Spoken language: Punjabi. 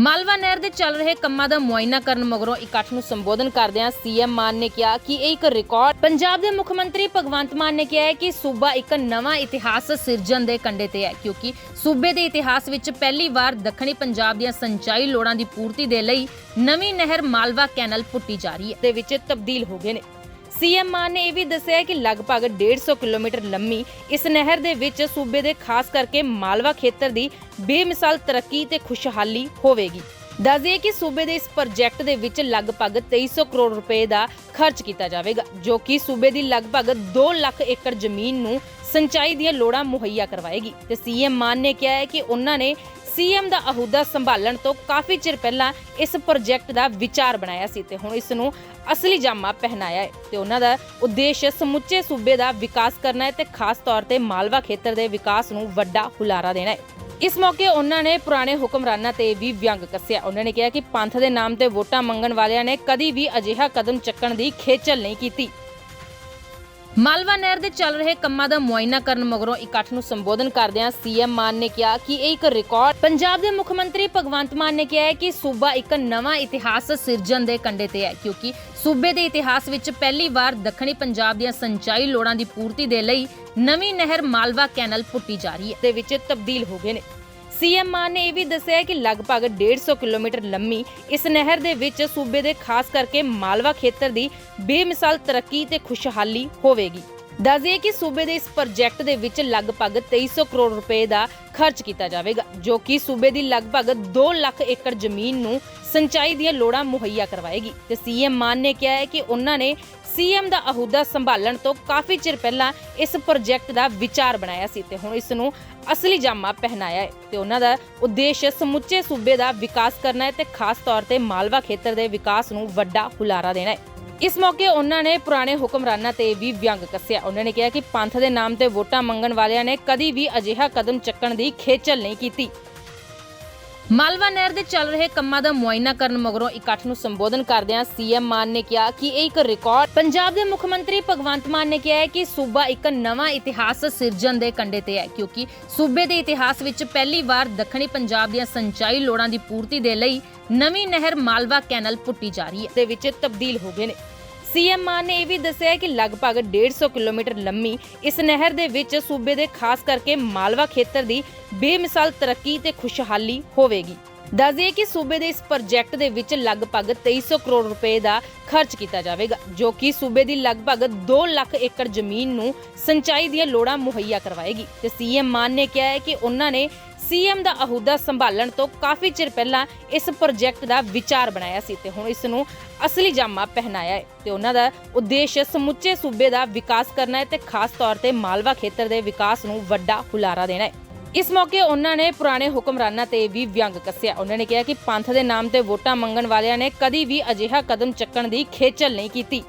ਮਾਲਵਾ ਨਹਿਰ ਦੇ ਚੱਲ ਰਹੇ ਕੰਮਾਂ ਦਾ ਮੁਆਇਨਾ ਕਰਨ ਮਗਰੋਂ ਇਕੱਠ ਨੂੰ ਸੰਬੋਧਨ ਕਰਦਿਆਂ ਸੀਐਮ ਮਾਨ ਨੇ ਕਿਹਾ ਕਿ ਇਹ ਇੱਕ ਰਿਕਾਰਡ ਪੰਜਾਬ ਦੇ ਮੁੱਖ ਮੰਤਰੀ ਭਗਵੰਤ ਮਾਨ ਨੇ ਕਿਹਾ ਹੈ ਕਿ ਸੂਬਾ ਇੱਕ ਨਵਾਂ ਇਤਿਹਾਸ ਸਿਰਜਣ ਦੇ ਕੰਢੇ ਤੇ ਹੈ, ਕਿਉਂਕਿ ਸੂਬੇ ਦੇ ਇਤਿਹਾਸ ਵਿੱਚ ਪਹਿਲੀ ਵਾਰ ਦੱਖਣੀ ਪੰਜਾਬ ਦੀਆਂ ਸਿੰਚਾਈ ਲੋੜਾਂ ਦੀ ਪੂਰਤੀ ਦੇ ਲਈ ਨਵੀਂ ਨਹਿਰ ਮਾਲਵਾ ਕੈਨਲ ਪੁੱਟੀ ਜਾ ਰਹੀ ਹੈ, ਦੇ ਵਿੱਚ ਤਬਦੀਲ ਹੋ ਗਏ ਨੇ। ਸੀਐਮ ਮਾਨ ਨੇ ਇਹ ਵੀ ਦੱਸਿਆ ਕਿ ਲਗਭਗ 150 ਕਿਲੋਮੀਟਰ ਲੰਮੀ ਇਸ ਨਹਿਰ ਦੇ ਵਿੱਚ ਸੂਬੇ ਦੇ ਖਾਸ ਕਰਕੇ ਮਾਲਵਾ ਖੇਤਰ ਦੀ ਬੇਮਿਸਾਲ ਤਰੱਕੀ ਤੇ ਖੁਸ਼ਹਾਲੀ ਹੋਵੇਗੀ। ਦੱਸ ਕਿ ਸੂਬੇ ਦੇ ਇਸ ਪ੍ਰੋਜੈਕਟ ਦੇ ਵਿੱਚ ਲਗਭਗ 2300 ਕਰੋੜ ਰੁਪਏ ਦਾ ਖਰਚ ਕੀਤਾ ਜਾਵੇਗਾ, ਜੋ ਕਿ ਸੂਬੇ ਦੀ ਲਗਭਗ 2 ਲੱਖ ਏਕੜ ਜ਼ਮੀਨ ਨੂੰ ਸਿੰਚਾਈ ਦੀਆਂ ਲੋੜਾਂ ਮੁਹੱਈਆ ਕਰਵਾਏਗੀ। ਤੇ ਸੀਐਮ ਮਾਨ ਨੇ ਕਿਹਾ ਹੈ ਕਿ ਉਹਨਾਂ ਨੇ ਸੀਐਮ ਦਾ ਅਹੁਦਾ ਸੰਭਾਲਣ ਤੋਂ ਕਾਫੀ ਚਿਰ ਪਹਿਲਾਂ ਇਸ ਪ੍ਰੋਜੈਕਟ ਦਾ ਵਿਚਾਰ ਬਣਾਇਆ ਸੀ ਤੇ ਹੁਣ ਇਸ ਨੂੰ ਅਸਲੀ ਜਾਮਾ ਪਹਿਨਾਇਆ ਹੈ ਤੇ ਉਹਨਾਂ ਦਾ ਉਦੇਸ਼ ਸਮੁੱਚੇ ਸੂਬੇ ਦਾ ਵਿਕਾਸ ਕਰਨਾ ਹੈ ਤੇ ਖਾਸ ਤੌਰ ਤੇ ਮਾਲਵਾ ਖੇਤਰ ਦੇ ਵਿਕਾਸ ਨੂੰ ਵੱਡਾ ਹੁਲਾਰਾ ਦੇਣਾ ਹੈ। ਇਸ ਮੌਕੇ ਉਹਨਾਂ ਨੇ ਪੁਰਾਣੇ ਹੁਕਮਰਾਨਾਂ ਤੇ ਵੀ ਵਿਅੰਗ ਕੱਸਿਆ। ਉਹਨਾਂ ਨੇ ਕਿਹਾ ਕਿ ਪੰਥ ਦੇ ਨਾਮ ਤੇ ਵੋਟਾਂ ਮੰਗਣ ਵਾਲਿਆਂ ਨੇ ਕਦੀ ਵੀ ਅਜਿਹਾ ਕਦਮ ਚੱਕਣ ਦੀ ਖੇਚਲ ਨਹੀਂ ਕੀਤੀ। ਮਾਲਵਾ ਨਹਿਰ ਦੇ ਚੱਲ ਰਹੇ ਕੰਮਾਂ ਦਾ ਮੁਆਇਨਾ ਕਰਨ ਮਗਰੋਂ ਇਕੱਠ ਨੂੰ ਸੰਬੋਧਨ ਕਰਦਿਆਂ ਸੀਐਮ ਮਾਨ ਨੇ ਕਿਹਾ ਕਿ ਇਹ ਇੱਕ ਰਿਕਾਰਡ ਪੰਜਾਬ ਦੇ ਮੁੱਖ ਮੰਤਰੀ ਭਗਵੰਤ ਮਾਨ ਨੇ ਕਿਹਾ ਹੈ ਕਿ ਸੂਬਾ ਇੱਕ ਨਵਾਂ ਇਤਿਹਾਸ ਸਿਰਜਣ ਦੇ ਕੰਢੇ ਤੇ ਹੈ, ਕਿਉਂਕਿ ਸੂਬੇ ਦੇ ਇਤਿਹਾਸ ਵਿੱਚ ਪਹਿਲੀ ਵਾਰ ਦੱਖਣੀ ਪੰਜਾਬ ਦੀਆਂ ਸਿੰਚਾਈ ਲੋੜਾਂ ਦੀ ਪੂਰਤੀ ਦੇ ਲਈ ਨਵੀਂ ਨਹਿਰ ਮਾਲਵਾ ਕੈਨਲ ਪੁੱਟੀ ਜਾ ਰਹੀ ਹੈ, ਦੇ ਵਿੱਚ ਤਬਦੀਲ ਹੋ ਗਏ ਨੇ। ਸੀਐਮ ਮਾਨ ਨੇ ਇਹ ਵੀ ਦੱਸਿਆ ਕਿ ਲਗਭਗ 150 ਕਿਲੋਮੀਟਰ ਲੰਮੀ ਇਸ ਨਹਿਰ ਦੇ ਵਿੱਚ ਸੂਬੇ ਦੇ ਖਾਸ ਕਰਕੇ ਮਾਲਵਾ ਖੇਤਰ ਦੀ ਬੇਮਿਸਾਲ ਤਰੱਕੀ ਤੇ ਖੁਸ਼ਹਾਲੀ ਹੋਵੇਗੀ। ਦੱਸ ਕਿ ਸੂਬੇ ਦੇ ਇਸ ਪ੍ਰੋਜੈਕਟ ਦੇ ਵਿੱਚ ਲਗਭਗ 2300 ਕਰੋੜ ਰੁਪਏ ਦਾ ਖਰਚ ਕੀਤਾ ਜਾਵੇਗਾ, ਜੋ ਕਿ ਸੂਬੇ ਦੀ ਲਗਭਗ 2 ਲੱਖ ਏਕੜ ਜ਼ਮੀਨ ਨੂੰ ਸਿੰਚਾਈ ਦੀਆਂ ਲੋੜਾਂ ਮੁਹੱਈਆ ਕਰਵਾਏਗੀ। ਤੇ ਸੀਐਮ ਮਾਨ ਨੇ ਕਿਹਾ ਹੈ ਕਿ ਉਹਨਾਂ ਨੇ ਸੀਐਮ ਦਾ ਅਹੁਦਾ ਸੰਭਾਲਣ ਤੋਂ ਕਾਫੀ ਚਿਰ ਪਹਿਲਾਂ ਇਸ ਪ੍ਰੋਜੈਕਟ ਦਾ ਵਿਚਾਰ ਬਣਾਇਆ ਸੀ ਤੇ ਹੁਣ ਇਸ ਨੂੰ ਅਸਲੀ ਜਾਮਾ ਪਹਿਨਾਇਆ ਹੈ ਤੇ ਉਹਨਾਂ ਦਾ ਉਦੇਸ਼ ਸਮੁੱਚੇ ਸੂਬੇ ਦਾ ਵਿਕਾਸ ਕਰਨਾ ਹੈ ਤੇ ਖਾਸ ਤੌਰ ਤੇ ਮਾਲਵਾ ਖੇਤਰ ਦੇ ਵਿਕਾਸ ਨੂੰ ਵੱਡਾ ਹੁਲਾਰਾ ਦੇਣਾ ਹੈ। ਇਸ ਮੌਕੇ ਉਹਨਾਂ ਨੇ ਪੁਰਾਣੇ ਹੁਕਮਰਾਨਾਂ ਤੇ ਵੀ ਵਿਅੰਗ ਕੱਸਿਆ। ਉਹਨਾਂ ਨੇ ਕਿਹਾ ਕਿ ਪੰਥ ਦੇ ਨਾਮ ਤੇ ਵੋਟਾਂ ਮੰਗਣ ਵਾਲਿਆਂ ਨੇ ਕਦੀ ਵੀ ਅਜਿਹਾ ਕਦਮ ਚੱਕਣ ਦੀ ਖੇਚਲ ਨਹੀਂ ਕੀਤੀ। ਮਾਲਵਾ ਨਹਿਰ ਦੇ ਚੱਲ ਰਹੇ ਕੰਮਾਂ ਦਾ ਮੁਆਇਨਾ ਕਰਨ ਮਗਰੋਂ ਇਕੱਠ ਨੂੰ ਸੰਬੋਧਨ ਕਰਦਿਆਂ ਸੀਐਮ ਮਾਨ ਨੇ ਕਿਹਾ ਕਿ ਇਹ ਇੱਕ ਰਿਕਾਰਡ ਪੰਜਾਬ ਦੇ ਮੁੱਖ ਮੰਤਰੀ ਭਗਵੰਤ ਮਾਨ ਨੇ ਕਿਹਾ ਹੈ ਕਿ ਸੂਬਾ ਇੱਕ ਨਵਾਂ ਇਤਿਹਾਸ ਸਿਰਜਣ ਦੇ ਕੰਢੇ ਤੇ ਹੈ, ਕਿਉਂਕਿ ਸੂਬੇ ਦੇ ਇਤਿਹਾਸ ਵਿੱਚ ਪਹਿਲੀ ਵਾਰ ਦੱਖਣੀ ਪੰਜਾਬ ਦੀਆਂ ਸਿੰਚਾਈ ਲੋੜਾਂ ਦੀ ਪੂਰਤੀ ਦੇ ਲਈ ਨਵੀਂ ਨਹਿਰ ਮਾਲਵਾ ਕੈਨਲ ਪੁੱਟੀ ਜਾ ਰਹੀ ਹੈ, ਦੇ ਵਿੱਚ ਤਬਦੀਲ ਹੋ ਗਏ ਨੇ। ਸੀਐਮ ਮਾਨ ਨੇ ਇਹ ਵੀ ਦੱਸਿਆ ਕਿ ਲਗਭਗ 150 ਕਿਲੋਮੀਟਰ ਲੰਮੀ ਇਸ ਨਹਿਰ ਦੇ ਵਿੱਚ ਸੂਬੇ ਦੇ ਖਾਸ ਕਰਕੇ ਮਾਲਵਾ ਖੇਤਰ ਦੀ ਬੇਮਿਸਾਲ ਤਰੱਕੀ ਤੇ ਖੁਸ਼ਹਾਲੀ ਹੋਵੇਗੀ। ਦੱਸ ਦਈਏ ਕਿ ਸੂਬੇ ਦੇ ਇਸ ਪ੍ਰੋਜੈਕਟ ਦੇ ਵਿੱਚ ਲਗਭਗ 2300 ਕਰੋੜ ਰੁਪਏ ਦਾ ਖਰਚ ਕੀਤਾ ਜਾਵੇਗਾ, ਜੋ ਕਿ ਸੂਬੇ ਦੀ ਲਗਭਗ 2 ਲੱਖ ਏਕੜ ਜ਼ਮੀਨ ਨੂੰ ਸਿੰਚਾਈ ਦੀਆਂ ਲੋੜਾਂ ਮੁਹੱਈਆ ਕਰਵਾਏਗੀ। ਤੇ ਸੀਐਮ ਮਾਨ ਨੇ ਕਿਹਾ ਹੈ ਕਿ ਉਹਨਾਂ ਨੇ ਸੀਐਮ ਦਾ ਅਹੁਦਾ ਸੰਭਾਲਣ ਤੋਂ ਕਾਫੀ ਚਿਰ ਪਹਿਲਾਂ ਇਸ ਪ੍ਰੋਜੈਕਟ ਦਾ ਵਿਚਾਰ ਬਣਾਇਆ ਸੀ ਤੇ ਹੁਣ ਇਸ ਨੂੰ ਅਸਲੀ ਜਾਮਾ ਪਹਿਨਾਇਆ ਹੈ ਤੇ ਉਹਨਾਂ ਦਾ ਉਦੇਸ਼ ਸਮੁੱਚੇ ਸੂਬੇ ਦਾ ਵਿਕਾਸ ਕਰਨਾ ਹੈ ਤੇ ਖਾਸ ਤੌਰ ਤੇ ਮਾਲਵਾ ਖੇਤਰ ਦੇ ਵਿਕਾਸ ਨੂੰ ਵੱਡਾ ਹੁਲਾਰਾ ਦੇਣਾ ਹੈ। ਇਸ ਮੌਕੇ ਉਹਨਾਂ ਨੇ ਪੁਰਾਣੇ ਹੁਕਮਰਾਨਾਂ ਤੇ ਵੀ ਵਿਅੰਗ ਕੱਸਿਆ। ਉਹਨਾਂ ਨੇ ਕਿਹਾ ਕਿ ਪੰਥ ਦੇ ਨਾਮ ਤੇ ਵੋਟਾਂ ਮੰਗਣ ਵਾਲਿਆਂ ਨੇ ਕਦੀ ਵੀ ਅਜਿਹਾ ਕਦਮ ਚੱਕਣ ਦੀ ਖੇਚਲ ਨਹੀਂ ਕੀਤੀ।